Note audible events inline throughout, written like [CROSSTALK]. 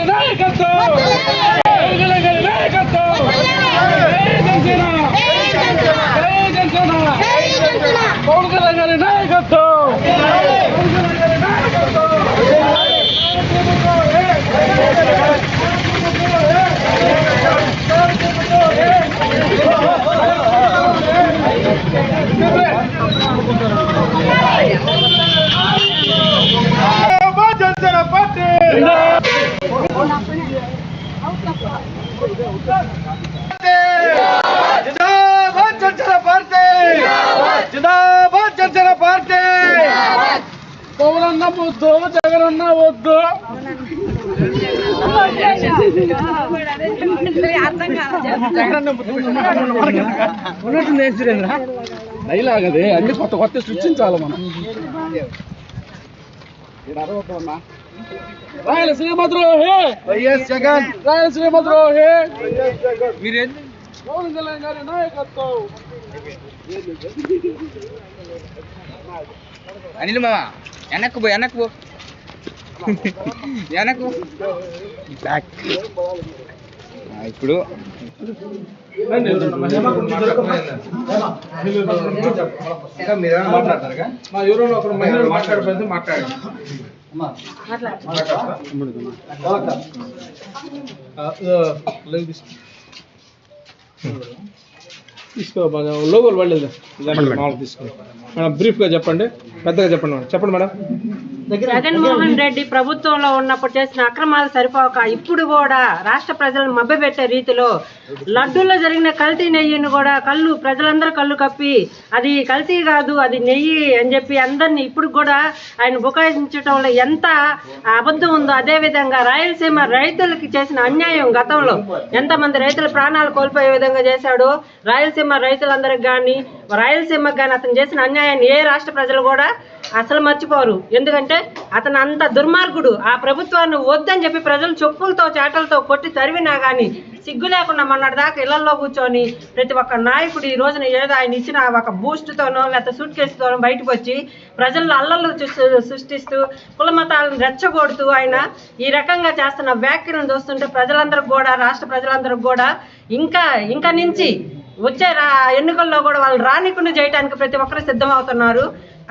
గారి నాయకత్వం పవన్ కళ్యాణ్ గారి నాయకత్వం జై జనసేన జై జనసేన పవన్ కళ్యాణ్ గారి నాయకత్వం పవన్ కళ్యాణ్ గారి నాయకత్వం జనసేన పార్టీ జిందాబాద్ జనసేన పార్టీ జిందాబాద్ జనసేన పార్టీ పవనన్న వద్దు జగనన్న వద్దు ఉన్నట్టు డైలాగ్ అదే అన్ని కొత్త కొత్త సృష్టించాలి మనం రాయలసీమ ద్రోహి వైఎస్ జగన్. రాయలసీమ ద్రోహి మీరేం పవన్ కళ్యాణ్ గారి నాయకత్వం! అనిల్ మామ వెనక్కు పో వెనక్కు పో. వెనక్కు బ్యాక్ [LAUGHS] ఇప్పుడు మా మాట్లాడబోతే మాట్లాడండి తీసుకో లోగోలు పడలేదు మామూలు తీసుకో మేడం బ్రీఫ్గా చెప్పండి పెద్దగా చెప్పండి మేడం చెప్పండి మేడం జగన్మోహన్ రెడ్డి ప్రభుత్వంలో ఉన్నప్పుడు చేసిన అక్రమాలు సరిపోక ఇప్పుడు కూడా రాష్ట్ర ప్రజలను మభ్యపెట్టే రీతిలో లడ్డూల్లో జరిగిన కల్తీ నెయ్యిని కూడా కళ్ళు ప్రజలందరూ కళ్ళు కప్పి అది కల్తీ కాదు అది నెయ్యి అని చెప్పి అందరినీ ఇప్పుడు కూడా ఆయన బుకాయించడంలో ఎంత అబద్ధం ఉందో అదే విధంగా రాయలసీమ రైతులకి చేసిన అన్యాయం గతంలో ఎంతమంది రైతుల ప్రాణాలు కోల్పోయే విధంగా చేశాడో రాయలసీమ రైతులందరికి కానీ రాయలసీమకు కానీ అతను చేసిన అన్యాయాన్ని ఏ రాష్ట్ర ప్రజలు కూడా అసలు మర్చిపోరు. ఎందుకంటే అతను అంత దుర్మార్గుడు. ఆ ప్రభుత్వాన్ని వద్దని చెప్పి ప్రజలు చెప్పులతో చేటలతో కొట్టి తరివినా కానీ సిగ్గు లేకుండా మొన్నటి దాకా ఇళ్ళలో కూర్చొని ప్రతి ఒక్క నాయకుడు ఈ రోజున ఏదో ఆయన ఇచ్చిన ఒక బూస్ట్తోనో లేకపోతే సూట్ కేసుతోనో బయటకు వచ్చి ప్రజల్లో అల్లర్లు సృష్టిస్తూ కుల మతాలను రెచ్చగొడుతూ ఆయన ఈ రకంగా చేస్తున్న వ్యాఖ్యలను చూస్తుంటే ప్రజలందరికీ కూడా రాష్ట్ర ప్రజలందరికి కూడా ఇంకా ఇంకా నుంచి వచ్చే రా ఎన్నికల్లో కూడా వాళ్ళు రానికుండా చేయడానికి ప్రతి ఒక్కరు సిద్ధమవుతున్నారు.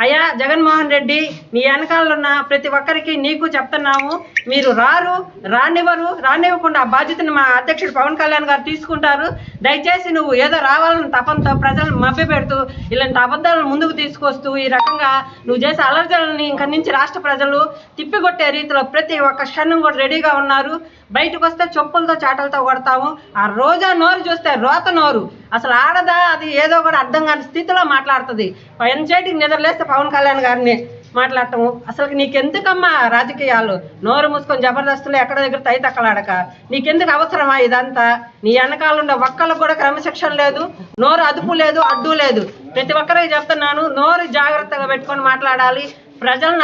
అయ్యా జగన్మోహన్ రెడ్డి నీ వెనకాల ఉన్న ప్రతి ఒక్కరికి నీకు చెప్తున్నాము. మీరు రారు రానివ్వరు రానివ్వకుండా ఆ బాధ్యతను మా అధ్యక్షుడు పవన్ కళ్యాణ్ గారు తీసుకుంటారు. దయచేసి నువ్వు ఏదో రావాలని తపంతో ప్రజలను మభ్యపెడుతూ ఇలాంటి అబద్ధాలను ముందుకు తీసుకొస్తూ ఈ రకంగా నువ్వు చేసే అలర్జలని ఇంక నుంచి రాష్ట్ర ప్రజలు తిప్పికొట్టే రీతిలో ప్రతి ఒక్క క్షణం కూడా రెడీగా ఉన్నారు. బయటకు వస్తే చెప్పులతో చాటలతో కొడతాము. ఆ రోజా నోరు చూస్తే రోత నోరు. అసలు ఆడదా అది ఏదో కూడా అర్థం కాని స్థితిలో మాట్లాడుతుంది. ఎంచేటికి నిద్రలేస్తే పవన్ కళ్యాణ్ గారిని మాట్లాడటము. అసలు నీకెందుకమ్మా రాజకీయాలు? నోరు మూసుకొని జబర్దస్తులు ఎక్కడ దగ్గర తై తక్కలాడక? నీకెందుకు అవసరమా ఇదంతా? నీ వెనకాల ఉండే ఒక్కళ్ళకు కూడా క్రమశిక్షణ లేదు నోరు అదుపు లేదు అడ్డు లేదు. ప్రతి ఒక్కరికి చెప్తున్నాను నోరు జాగ్రత్తగా పెట్టుకొని మాట్లాడాలి. ప్రజలను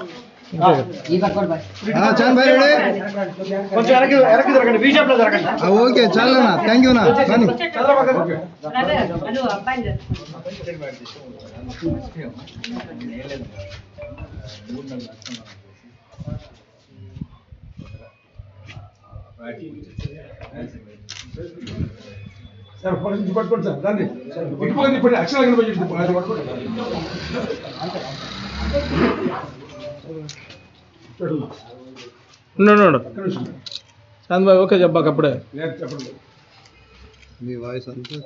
వి షేప్లో, వి షేప్లో. వస్తున్నా, వస్తున్నా. ఓకే. ఒప్పుకోడు. ఆ, ఒప్పుకోడు. చాన్ భాయ్ రెడీ ఓకే చాలు అన్న థ్యాంక్ యూ నా కానీ అబ్బాయి సార్ పట్టుకోండి పట్టుకోండి సార్ రండి పట్టుకోండి ఇప్పుడు అది పట్టుకోండి ఉండు చాంద్ ఓకే చెప్పాక అప్పుడే. చెప్పండి. మీ వాయిస్ అంతా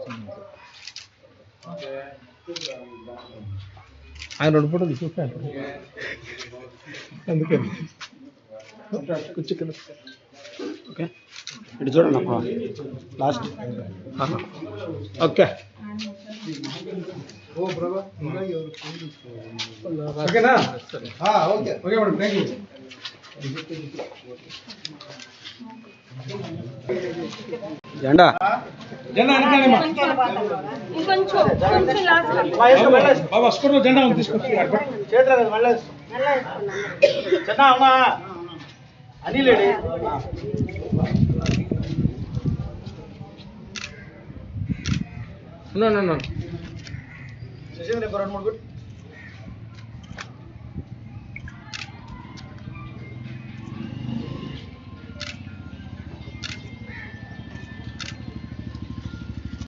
ఆయన రెండు ఫోటోలు చూస్తాను అందుకని కూర్చో కింద. ఓకే. ఇటు చూడండి అప్పుడు లాస్ట్. ఓకే. ఓ ప్రభా ఎవరు ఓకేనా okay okay madam thank you జెండా జెండా వెనకాలేమా ఇంకొంచెం కొంచెం లాస్ట్ బాబా స్కూటర్ జెండా ఉంది తీసుకొచ్చి ఉన్నాను శశీంద్ర రెండు మూడు